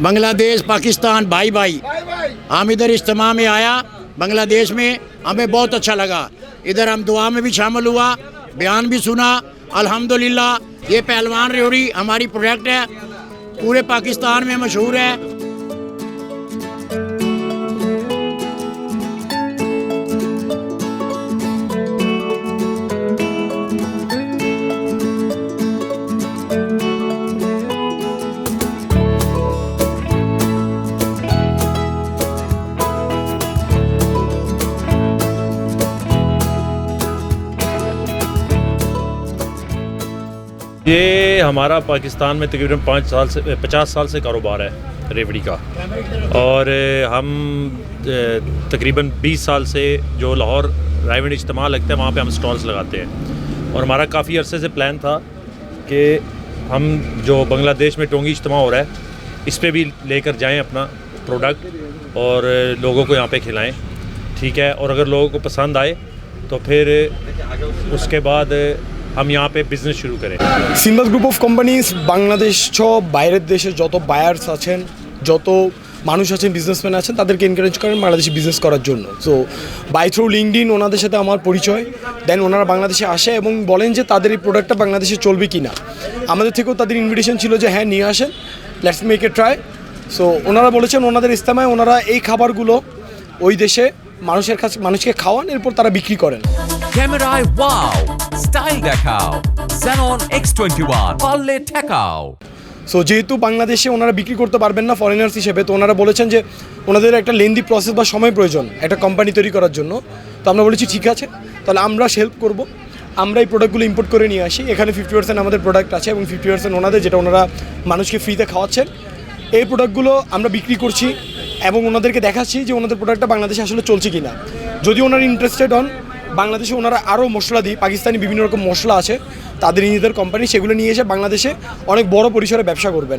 बांग्लादेश, पाकिस्तान, भाई भाई। हम इधर इज्तम में आया, बांग्लादेश में। हमें बहुत अच्छा लगा। इधर हम दुआ में भी शामिल हुआ, बयान भी सुना। अल्हम्दुलिल्लाह, ये पहलवान रेहरी हमारी प्रोडक्ट है। पूरे पाकिस्तान में मशहूर है। ये हमारा पाकिस्तान में तकरीबन पाँच साल से, पचास साल से कारोबार है रेवड़ी का। और हम तकरीबन बीस साल से जो लाहौर रायवंड इज्तमा लगता है, वहाँ पे हम स्टॉल्स लगाते हैं। और हमारा काफ़ी अरसे से प्लान था कि हम जो बांग्लादेश में टोंगी इज्तमा हो रहा है, इस पर भी लेकर जाएँ अपना प्रोडक्ट और लोगों को यहाँ पे खिलाएँ। ठीक है? और अगर लोगों को पसंद आए तो फिर उसके बाद हम यहाँ पे बिज़नेस शुरू करें সিম্বাস গ্রুপ অফ কোম্পানিজ বাংলাদেশ সহ বাইরের দেশে যত বায়ার্স আছেন যত মানুষ আছেন বিজনেসম্যান আছেন তাদেরকে এনকারেজ করেন বাংলাদেশে বিজনেস করার জন্য সো বাই থ্রু লিঙ্কডিন ওনাদের সাথে আমার পরিচয় দেন ওনারা বাংলাদেশে আসে এবং বলেন যে তাদের এই প্রোডাক্টটা বাংলাদেশে চলবে কি না আমাদের থেকেও তাদের ইনভিটেশন ছিল যে হ্যাঁ নিয়ে আসেন let's make a try so ওনারা বলেছেন ওনাদের ইস্তেমায় ওনারা এই খাবারগুলো ওই দেশে মানুষের কাছে মানুষকে খাওয়ান এরপর তারা বিক্রি করেন ক্যামেরায় ওয়াও স্টাইল দেখাও। Xenon X21 পারলে ঠেকাও। সো যেহেতু বাংলাদেশে ওনারা বিক্রি করতে পারবেন না ফরেনার্স হিসেবে, তো ওনারা বলেছেন যে ওনাদের একটা লেন্দি প্রসেস বা সময় প্রয়োজন একটা কোম্পানি তৈরি করার জন্য। তো আমরা বলেছি, ঠিক আছে, তাহলে আমরা হেল্প করব। আমরা এই প্রোডাক্টগুলো ইম্পোর্ট করে নিয়ে আসি। এখানে ফিফটি পার্সেন্ট আমাদের প্রোডাক্ট আছে এবং ফিফটি পার্সেন্ট ওনাদের, যেটা ওনারা মানুষকে ফ্রিতে খাওয়াচ্ছেন। এই প্রোডাক্টগুলো আমরা বিক্রি করছি এবং ওনাদেরকে দেখাচ্ছি যে ওনাদের প্রোডাক্টটা বাংলাদেশে আসলে চলছে কি না যদি ওনারা ইন্টারেস্টেড হন বাংলাদেশে ওনারা আরও মশলা দিই। পাকিস্তানি বিভিন্ন রকম মশলা আছে, তাদের নিজেদের কোম্পানি সেগুলো নিয়ে এসে বাংলাদেশে অনেক বড় পরিসরে ব্যবসা করবেন।